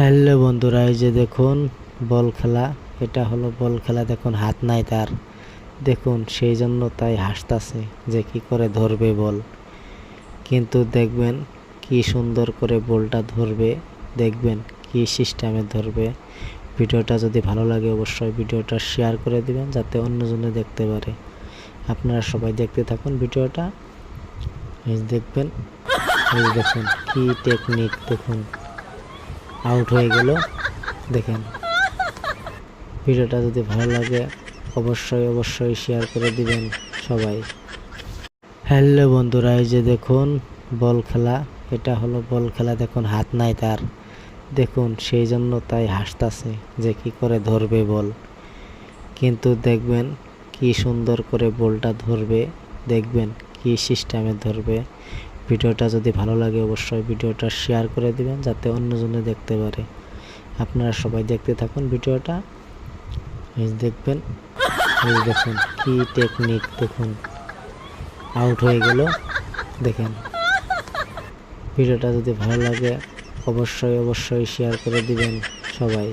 Hello বন্ধুরা, এই যে দেখুন বল খেলা, এটা হলো বল খেলা, দেখুন হাত নাই তার। দেখুন, সেই জন্য তাই হাসতাছে যে কি করে ধরবে বল। কিন্তু দেখবেন কি সুন্দর করে বলটা ধরবে, দেখবেন কি সিস্টেমে ধরবে। ভিডিওটা যদি ভালো লাগে অবশ্যই ভিডিওটা শেয়ার করে দিবেন, যাতে অন্যজনে দেখতে পারে। আপনারা সবাই দেখতে থাকুন ভিডিওটা। দেখবেন দেখুন কি টেকনিক দেখুন। আউট হয়ে গেল। দেখেন। ভিডিওটা যদি ভালো লাগে, অবশ্যই অবশ্যই শেয়ার করে দিবেন সবাই। হ্যালো বন্ধুরা, এই যে দেখুন, বল খেলা। এটা হলো বল খেলা, দেখুন, হাত নাই তার। দেখুন, সেই জন্য তাই হাসতাছে যে কি করে ধরবে বল। কিন্তু দেখবেন, কি সুন্দর করে বলটা ধরবে। দেখবেন, কি সিস্টেমে ধরবে। ভিডিওটা যদি ভালো লাগে অবশ্যই ভিডিওটা শেয়ার করে দিবেন যাতে অন্যজনে দেখতে পারে। আপনারা সবাই দেখতে থাকুন ভিডিওটা। দেখবেন দেখুন কি টেকনিক দেখুন। আউট হয়ে গেল, দেখেন। ভিডিওটা যদি ভালো লাগে অবশ্যই অবশ্যই শেয়ার করে দিবেন সবাই।